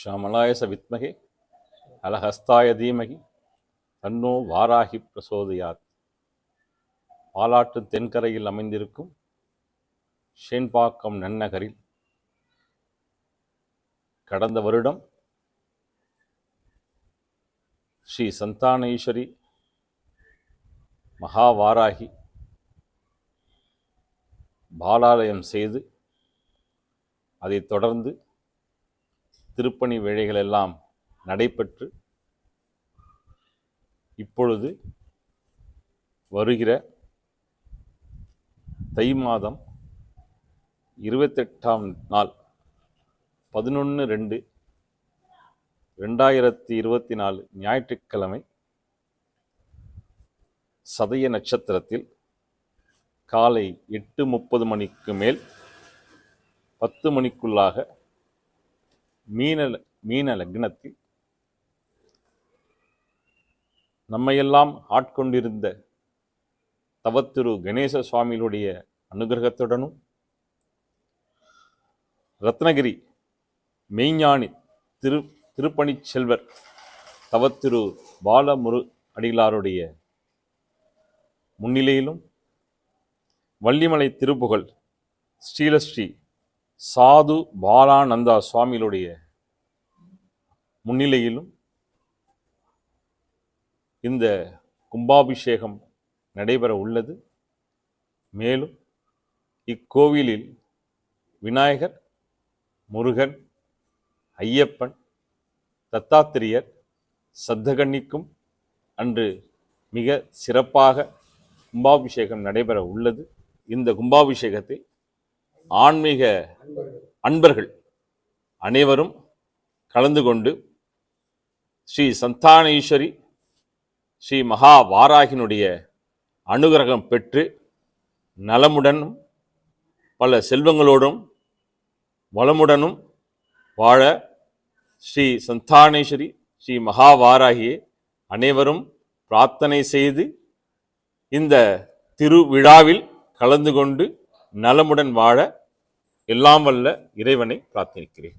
ஷமலாயச வித்மகே அலஹஸ்தாய தீமகி தன்னோ வாராகி பிரசோதயாத். பாலாட்டு தென்கரையில் அமைந்திருக்கும் ஷேன்பாக்கம் நன்னகரில் கடந்த வருடம் ஸ்ரீ சந்தானேஸ்வரி மகாவாராகி பாலாலயம் செய்து அதைத் தொடர்ந்து திருப்பணி வேலைகள் எல்லாம் நடைபெற்று இப்பொழுது வருகிற தை மாதம் இருபத்தெட்டாம் நாள் பதினொன்று ரெண்டு ரெண்டாயிரத்தி இருபத்தி நாலு ஞாயிற்றுக்கிழமை சதய நட்சத்திரத்தில் காலை எட்டு முப்பது மணிக்கு மேல் பத்து மணிக்குள்ளாக மீன மீன லக்னத்தில் நம்மையெல்லாம் ஆட்கொண்டிருந்த தவத்திரு கணேச சுவாமிகளுடைய அனுகிரகத்துடனும் ரத்னகிரி மெய்ஞானி திரு திருப்பணி செல்வர் தவத்திரு பாலமுரு அடிகளாருடைய முன்னிலையிலும் வள்ளிமலை திருப்புகழ் ஸ்ரீலஸ்ரீ சாது பாலானந்தா சுவாமிகளுடைய முன்னிலையிலும் இந்த கும்பாபிஷேகம் நடைபெற உள்ளது. மேலும் இக்கோவிலில் விநாயகர் முருகன் ஐயப்பன் தத்தாத்திரியர் சத்தகன்னிக்கும் அன்று மிக சிறப்பாக கும்பாபிஷேகம் நடைபெற உள்ளது. இந்த கும்பாபிஷேகத்தை ஆன்மீக அன்பர்கள் அனைவரும் கலந்து கொண்டு ஸ்ரீ சந்தானேஸ்வரி ஸ்ரீ மகா வாராகினுடைய அனுகிரகம் பெற்று நலமுடனும் பல செல்வங்களோடும் வளமுடனும் வாழ ஸ்ரீ சந்தானேஸ்வரி ஸ்ரீ மகாவாராகியை அனைவரும் பிரார்த்தனை செய்து இந்த திருவிழாவில் கலந்து கொண்டு நலமுடன் வாழ எல்லாம் வல்ல இறைவனை பிரார்த்தனிக்கிறேன்